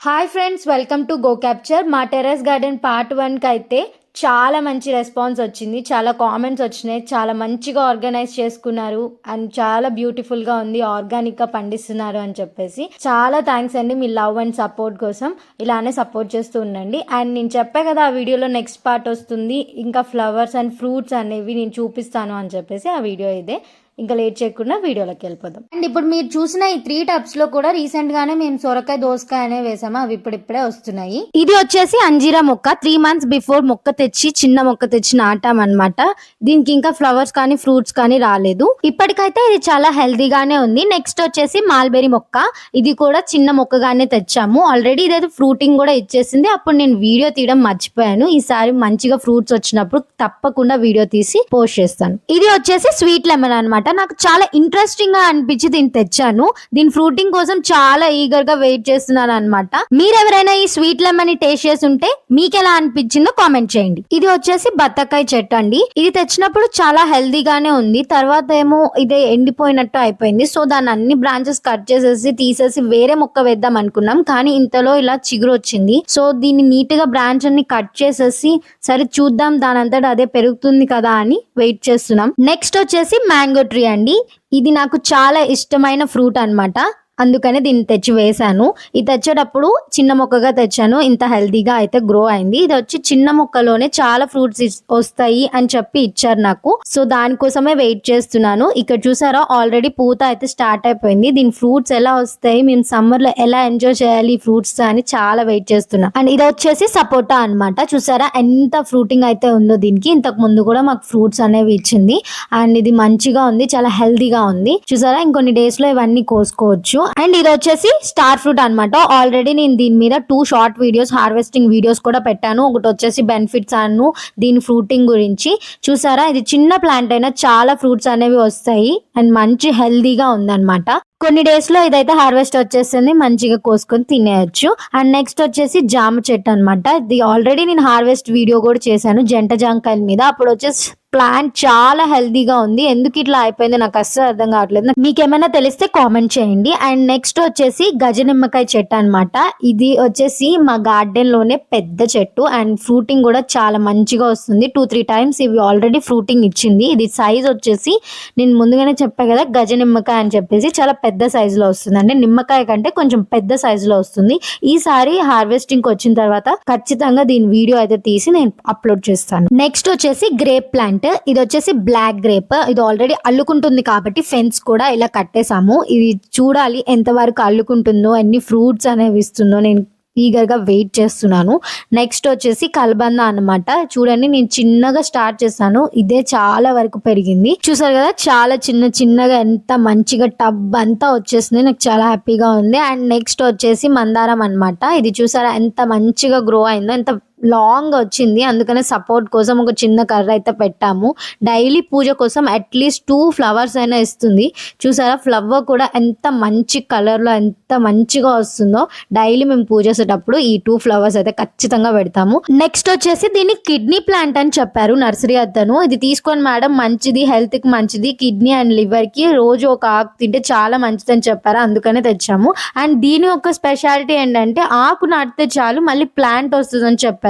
Hi friends welcome to go capture మా terrace garden part వన్కి అయితే చాలా మంచి రెస్పాన్స్ వచ్చింది. చాలా కామెంట్స్ వచ్చినాయి. చాలా మంచిగా ఆర్గనైజ్ చేసుకున్నారు. అండ్ చాలా బ్యూటిఫుల్గా ఉంది. ఆర్గానిక్గా పండిస్తున్నారు అని చెప్పేసి. చాలా థ్యాంక్స్ అండి మీ లవ్ అండ్ సపోర్ట్ కోసం. ఇలానే సపోర్ట్ చేస్తూ ఉండండి. అండ్ నేను చెప్పా కదా ఆ వీడియోలో నెక్స్ట్ పార్ట్ వస్తుంది. ఇంకా ఫ్లవర్స్ అండ్ ఫ్రూట్స్ అనేవి నేను చూపిస్తాను అని చెప్పేసి ఆ వీడియో ఇదే. ఇంకా లేట్ చేయకుండా వీడియోలోకి వెళ్ళిపోదాం. అండ్ ఇప్పుడు మీరు చూసిన ఈ త్రీ టబ్స్లో కూడా రీసెంట్ గానే మేము సొరకాయ దోసకాయ అనే వేసాము? అవి ఇప్పుడిప్పుడే వస్తున్నాయి. ఇది వచ్చేసి అంజీరా మొక్క. త్రీ మంత్స్ బిఫోర్ మొక్క తెచ్చి చిన్న మొక్క తెచ్చి నాటాం అనమాట దీనికి ఇంకా ఫ్లవర్స్ కానీ ఫ్రూట్స్ కానీ రాలేదు. ఇప్పటికైతే ఇది చాలా హెల్దీగానే ఉంది. నెక్స్ట్ వచ్చేసి మాల్బెరీ మొక్క. ఇది కూడా చిన్న మొక్కగానే తెచ్చాము. ఆల్రెడీ ఇదైతే ఫ్రూటింగ్ కూడా ఇచ్చేసింది. అప్పుడు నేను వీడియో తీయడం మర్చిపోయాను. ఈసారి మంచిగా ఫ్రూట్స్ వచ్చినప్పుడు తప్పకుండా వీడియో తీసి పోస్ట్ చేస్తాను. ఇది వచ్చేసి స్వీట్ లెమన్ అనమాట నాకు చాలా ఇంట్రెస్టింగ్గా అనిపించి దీన్ని తెచ్చాను. దీని ఫ్రూటింగ్ కోసం చాలా ఈగర్గా వెయిట్ చేస్తున్నాను అనమాట మీరెవరైనా ఈ స్వీట్ లెమన్ టేస్ట్ చేసి ఉంటే మీకు ఎలా అనిపించిందో కామెంట్ చేయండి. ఇది వచ్చేసి బత్తకాయ చెట్టు అండి. ఇది తెచ్చినప్పుడు చాలా హెల్దీగానే ఉంది. తర్వాత ఏమో ఇదే ఎండిపోయినట్టు అయిపోయింది. సో దాని అన్ని బ్రాంచెస్ కట్ చేసేసి తీసేసి వేరే మొక్క వేద్దాం అనుకున్నాం. కానీ ఇంతలో ఇలా చిగురు వచ్చింది. సో దీన్ని నీట్గా బ్రాంచ్ అన్ని కట్ చేసేసి సరే చూద్దాం దాని అంతటా అదే పెరుగుతుంది కదా అని వెయిట్ చేస్తున్నాం. నెక్స్ట్ వచ్చేసి మ్యాంగో ట్రీ అండి. ఇది నాకు చాలా ఇష్టమైన ఫ్రూట్ అన్నమాట. అందుకనే దీన్ని తెచ్చి వేశాను ఇది తెచ్చేటప్పుడు చిన్న మొక్కగా తెచ్చాను. ఇంత హెల్తీగా అయితే గ్రో అయింది. ఇది వచ్చి చిన్న మొక్కలోనే చాలా ఫ్రూట్స్ వస్తాయి అని చెప్పి ఇచ్చారు నాకు. సో దానికోసమే వెయిట్ చేస్తున్నాను. ఇక్కడ చూసారా ఆల్రెడీ పూత అయితే స్టార్ట్ అయిపోయింది. దీని ఫ్రూట్స్ ఎలా వస్తాయి మేము సమ్మర్లో ఎలా ఎంజాయ్ చేయాలి ఫ్రూట్స్ అని చాలా వెయిట్ చేస్తున్నా. అండ్ ఇది వచ్చేసి సపోటా అన్నమాట. చూసారా ఎంత ఫ్రూటింగ్ అయితే ఉందో దీనికి. ఇంతకు ముందు కూడా మాకు ఫ్రూట్స్ అనేవి ఇచ్చింది. అండ్ ఇది మంచిగా ఉంది చాలా హెల్దీగా ఉంది. చూసారా ఇంకొన్ని డేస్లో ఇవన్నీ కోసుకోవచ్చు. అండ్ ఇది వచ్చేసి స్టార్ ఫ్రూట్ అన్నమాట. ఆల్రెడీ నేను దీని మీద two short videos harvesting videos కూడా పెట్టాను. ఒకటి వచ్చేసి బెనిఫిట్స్ అను దీని ఫ్రూటింగ్ గురించి. చూసారా? ఇది చిన్న ప్లాంట్ అయినా చాలా ఫ్రూట్స్ అనేవి వస్తాయి. అండ్ మంచి హెల్దీగా ఉందన్నమాట. కొన్ని డేస్లో ఇదైతే హార్వెస్ట్ వచ్చేసింది మంచిగా కోసుకొని తినేయచ్చు. అండ్ నెక్స్ట్ వచ్చేసి జామ చెట్టు అన్నమాట. ఇది ఆల్రెడీ నేను హార్వెస్ట్ వీడియో కూడా చేశాను జంట జాంకాయల మీద. అప్పుడు వచ్చేసి ప్లాంట్ చాలా హెల్దీగా ఉంది. ఎందుకు ఇట్లా అయిపోయిందో నాకు అస్సలు అర్థం కావట్లేదు. మీకు ఏమైనా తెలిస్తే కామెంట్ చేయండి. అండ్ నెక్స్ట్ వచ్చేసి గజ నిమ్మకాయ చెట్టు అనమాట ఇది వచ్చేసి మా గార్డెన్లోనే పెద్ద చెట్టు. అండ్ ఫ్రూటింగ్ కూడా చాలా మంచిగా వస్తుంది. టూ త్రీ టైమ్స్ ఇవి ఆల్రెడీ ఫ్రూటింగ్ ఇచ్చింది. ఇది సైజ్ వచ్చేసి నేను ముందుగానే చెప్పా కదా గజ నిమ్మకాయ అని చెప్పేసి. చాలా పెద్ద సైజులో వస్తుంది. అంటే నిమ్మకాయ కంటే కొంచెం పెద్ద సైజులో వస్తుంది. ఈసారి హార్వెస్టింగ్ వచ్చిన తర్వాత ఖచ్చితంగా దీని వీడియో అయితే తీసి నేను అప్లోడ్ చేస్తాను. నెక్స్ట్ వచ్చేసి గ్రేప్ ప్లాంట్ ఇది వచ్చేసి బ్లాక్ గ్రేప్ ఇది ఆల్రెడీ అల్లుకుంటుంది కాబట్టి ఫెన్స్ కూడా ఇలా కట్టేసాము ఇది చూడాలి ఎంతవరకు అల్లుకుంటుందో ఎన్ని ఫ్రూట్స్ అనేవి ఇస్తుందో నేను ఈగర్గా వెయిట్ చేస్తున్నాను. నెక్స్ట్ వచ్చేసి కలబంద అన్నమాట. చూడండి నేను చిన్నగా స్టార్ట్ చేశాను. ఇదే చాలా వరకు పెరిగింది. చూసారు కదా చాలా చిన్న చిన్నగా ఎంత మంచిగా టబ్ అంతా వచ్చేసింది. నాకు చాలా హ్యాపీగా ఉంది. అండ్ నెక్స్ట్ వచ్చేసి మందారం అనమాట ఇది చూసారా ఎంత మంచిగా గ్రో అయిందో ఎంత లాంగ్ వచ్చింది. అందుకనే సపోర్ట్ కోసం ఒక చిన్న కర్ర అయితే పెట్టాము. డైలీ పూజ కోసం అట్లీస్ట్ టూ ఫ్లవర్స్ అయినా ఇస్తుంది. చూసారా ఫ్లవర్ కూడా ఎంత మంచి కలర్లో ఎంత మంచిగా వస్తుందో. డైలీ మేము పూజ చేసేటప్పుడు ఈ టూ ఫ్లవర్స్ అయితే ఖచ్చితంగా పెడతాము. నెక్స్ట్ వచ్చేసి దీన్ని కిడ్నీ ప్లాంట్ అని చెప్పారు నర్సరీ అతను. ఇది తీసుకొని మేడం మంచిది హెల్త్కి మంచిది. కిడ్నీ అండ్ లివర్కి రోజు ఒక ఆకు తింటే చాలా మంచిది అని చెప్పారు. అందుకనే తెచ్చాము. అండ్ దీని యొక్క స్పెషాలిటీ ఏంటంటే ఆకు నాటితే చాలు మళ్ళీ ప్లాంట్ వస్తుందని చెప్పారు.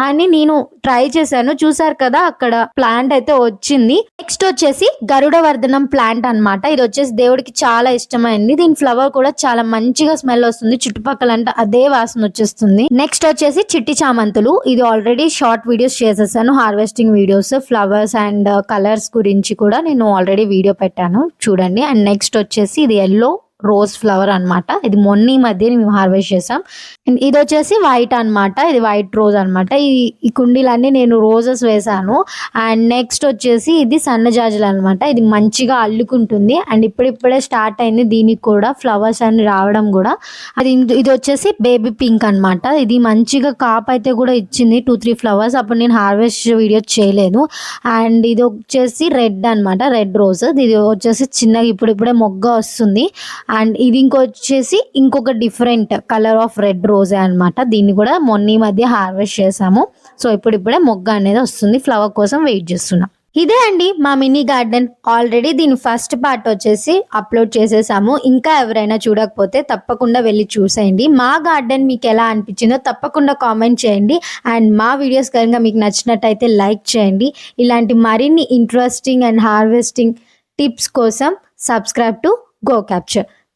అని నేను ట్రై చేశాను. చూసారు కదా అక్కడ ప్లాంట్ అయితే వచ్చింది. నెక్స్ట్ వచ్చేసి గరుడ వర్ధనం ప్లాంట్ అన్నమాట. ఇది వచ్చేసి దేవుడికి చాలా ఇష్టమైంది. దీని ఫ్లవర్ కూడా చాలా మంచిగా స్మెల్ వస్తుంది. చుట్టుపక్కల అంటే అదే వాసన వచ్చేస్తుంది. నెక్స్ట్ వచ్చేసి చిట్టి చామంతులు. ఇది ఆల్రెడీ షార్ట్ వీడియోస్ చేసేసాను. Harvesting videos flowers and colours గురించి కూడా నేను ఆల్రెడీ వీడియో పెట్టాను. చూడండి. అండ్ నెక్స్ట్ వచ్చేసి ఇది ఎల్లో రోజ్ ఫ్లవర్ అన్నమాట. ఇది మొన్న ఈ మధ్య మేము హార్వెస్ట్ చేసాం. అండ్ ఇది వచ్చేసి వైట్ అన్నమాట. ఇది వైట్ రోజ్ అన్నమాట. ఈ ఈ కుండీలన్నీ నేను రోజెస్ వేసాను. అండ్ నెక్స్ట్ వచ్చేసి ఇది సన్నజాజులు అన్నమాట. ఇది మంచిగా అల్లుకుంటుంది. అండ్ ఇప్పుడిప్పుడే స్టార్ట్ అయింది. దీనికి కూడా ఫ్లవర్స్ అన్ని రావడం కూడా. అది ఇది వచ్చేసి బేబీ పింక్ అన్నమాట. ఇది మంచిగా కాప్ అయితే కూడా ఇచ్చింది టూ త్రీ ఫ్లవర్స్ అప్పుడు నేను హార్వెస్ట్ వీడియో చేయలేదు. అండ్ ఇది వచ్చేసి రెడ్ అన్నమాట. రెడ్ రోజ్ ఇది వచ్చేసి చిన్నగా ఇప్పుడిప్పుడే మొగ్గ వస్తుంది. అండ్ ఇది ఇంకొచ్చేసి ఇంకొక డిఫరెంట్ కలర్ ఆఫ్ రెడ్ రోజే అనమాట దీన్ని కూడా మొన్న ఈ మధ్య హార్వెస్ట్ చేసాము. సో ఇప్పుడిప్పుడే మొగ్గ అనేది వస్తుంది. ఫ్లవర్ కోసం వెయిట్ చేస్తున్నా. ఇదే అండి మా మినీ గార్డెన్. ఆల్రెడీ దీని ఫస్ట్ పార్ట్ వచ్చేసి అప్లోడ్ చేసేసాము. ఇంకా ఎవరైనా చూడకపోతే తప్పకుండా వెళ్ళి చూసేయండి. మా గార్డెన్ మీకు ఎలా అనిపించిందో తప్పకుండా కామెంట్ చేయండి. అండ్ మా వీడియోస్ కనుక మీకు నచ్చినట్టయితే లైక్ చేయండి. ఇలాంటి మరిన్ని ఇంట్రెస్టింగ్ అండ్ హార్వెస్టింగ్ టిప్స్ కోసం subscribe to go capture.